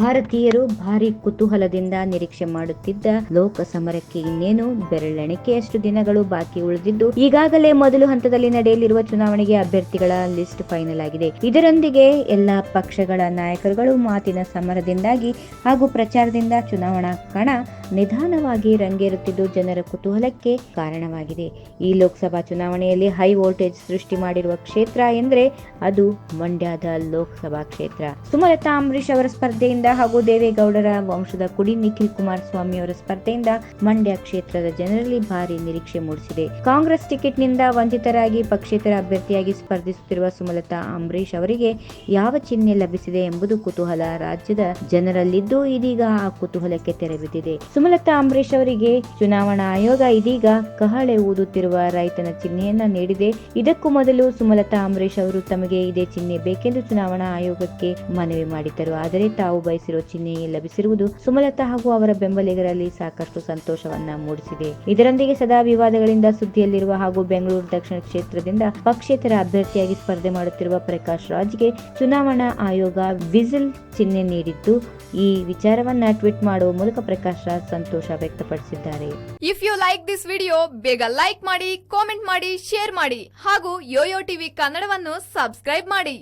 ಭಾರತೀಯರು ಭಾರಿ ಕುತೂಹಲದಿಂದ ನಿರೀಕ್ಷೆ ಮಾಡುತ್ತಿದ್ದ ಲೋಕ ಸಮರಕ್ಕೆ ಇನ್ನೇನು ಬೆರಳೆಣಿಕೆಯಷ್ಟು ದಿನಗಳು ಬಾಕಿ ಉಳಿದಿದ್ದು, ಈಗಾಗಲೇ ಮೊದಲು ಹಂತದಲ್ಲಿ ನಡೆಯಲಿರುವ ಚುನಾವಣೆಗೆ ಅಭ್ಯರ್ಥಿಗಳ ಲಿಸ್ಟ್ ಫೈನಲ್ ಆಗಿದೆ. ಇದರೊಂದಿಗೆ ಎಲ್ಲಾ ಪಕ್ಷಗಳ ನಾಯಕರುಗಳು ಮಾತಿನ ಸಮರದಿಂದಾಗಿ ಹಾಗೂ ಪ್ರಚಾರದಿಂದ ಚುನಾವಣಾ ಕಣ ನಿಧಾನವಾಗಿ ರಂಗೇರುತ್ತಿದ್ದು ಜನರ ಕುತೂಹಲಕ್ಕೆ ಕಾರಣವಾಗಿದೆ. ಈ ಲೋಕಸಭಾ ಚುನಾವಣೆಯಲ್ಲಿ ಹೈ ವೋಲ್ಟೇಜ್ ಸೃಷ್ಟಿ ಮಾಡಿರುವ ಕ್ಷೇತ್ರ ಎಂದರೆ ಅದು ಮಂಡ್ಯದ ಲೋಕಸಭಾ ಕ್ಷೇತ್ರ. ಸುಮಲತಾ ಅಂಬರೀಶ್ ಅವರ ಸ್ಪರ್ಧೆಯಿಂದ ಹಾಗೂ ದೇವೇಗೌಡರ ವಂಶದ ಕುಡಿ ನಿಖಿಲ್ ಕುಮಾರಸ್ವಾಮಿ ಅವರ ಸ್ಪರ್ಧೆಯಿಂದ ಮಂಡ್ಯ ಕ್ಷೇತ್ರದ ಜನರಲ್ಲಿ ಭಾರಿ ನಿರೀಕ್ಷೆ ಮೂಡಿಸಿದೆ. ಕಾಂಗ್ರೆಸ್ ಟಿಕೆಟ್ನಿಂದ ವಂಚಿತರಾಗಿ ಪಕ್ಷೇತರ ಅಭ್ಯರ್ಥಿಯಾಗಿ ಸ್ಪರ್ಧಿಸುತ್ತಿರುವ ಸುಮಲತಾ ಅಂಬರೀಶ್ ಅವರಿಗೆ ಯಾವ ಚಿಹ್ನೆ ಲಭಿಸಿದೆ ಎಂಬುದು ಕುತೂಹಲ. ರಾಜ್ಯದ ಜನರಲ್ಲಿದ್ದು ಇದೀಗ ಆ ಕುತೂಹಲಕ್ಕೆ ತೆರೆಬಿದ್ದಿದೆ ಸುಮಲತಾ ಅಂಬರೀಶ್ ಅವರಿಗೆ ಚುನಾವಣಾ ಆಯೋಗ ಇದೀಗ ಕಹಳೆ ಊದುತ್ತಿರುವ ರೈತನ ಚಿಹ್ನೆಯನ್ನ ನೀಡಿದೆ. ಇದಕ್ಕೂ ಮೊದಲು ಸುಮಲತಾ ಅಂಬರೀಶ್ ಅವರು ತಮಗೆ ಇದೇ ಚಿಹ್ನೆ ಬೇಕೆಂದು ಚುನಾವಣಾ ಆಯೋಗಕ್ಕೆ ಮನವಿ ಮಾಡಿದ್ದರು. ಆದರೆ ತಾವು ಬಯಸಿರುವ ಚಿಹ್ನೆ ಲಭಿಸಿರುವುದು ಸುಮಲತಾ ಹಾಗೂ ಅವರ ಬೆಂಬಲಿಗರಲ್ಲಿ ಸಾಕಷ್ಟು ಸಂತೋಷವನ್ನ ಮೂಡಿಸಿದೆ. ಇದರೊಂದಿಗೆ ಸದಾ ವಿವಾದಗಳಿಂದ ಸುದ್ದಿಯಲ್ಲಿರುವ ಹಾಗೂ ಬೆಂಗಳೂರು ದಕ್ಷಿಣ ಕ್ಷೇತ್ರದಿಂದ ಪಕ್ಷೇತರ ಅಭ್ಯರ್ಥಿಯಾಗಿ ಸ್ಪರ್ಧೆ ಮಾಡುತ್ತಿರುವ ಪ್ರಕಾಶ್ ರಾಜ್ಗೆ ಚುನಾವಣಾ ಆಯೋಗ ವಿಜಿಲ್ ಚಿಹ್ನೆ ನೀಡಿದ್ದು, ಈ ವಿಚಾರವನ್ನ ಟ್ವೀಟ್ ಮಾಡುವ ಮೂಲಕ ಪ್ರಕಾಶ್ ರಾಜ್ ಸಂತೋಷ ವ್ಯಕ್ತಪಡಿಸಿದ್ದಾರೆ. If you like this video ಬೇಗ ಲೈಕ್ ಮಾಡಿ ಕಾಮೆಂಟ್ ಮಾಡಿ ಶೇರ್ ಮಾಡಿ ಹಾಗೂ ಯೋಯೋ ಟಿವಿ ಕನ್ನಡವನ್ನು ಸಬ್ಸ್ಕ್ರೈಬ್ ಮಾಡಿ.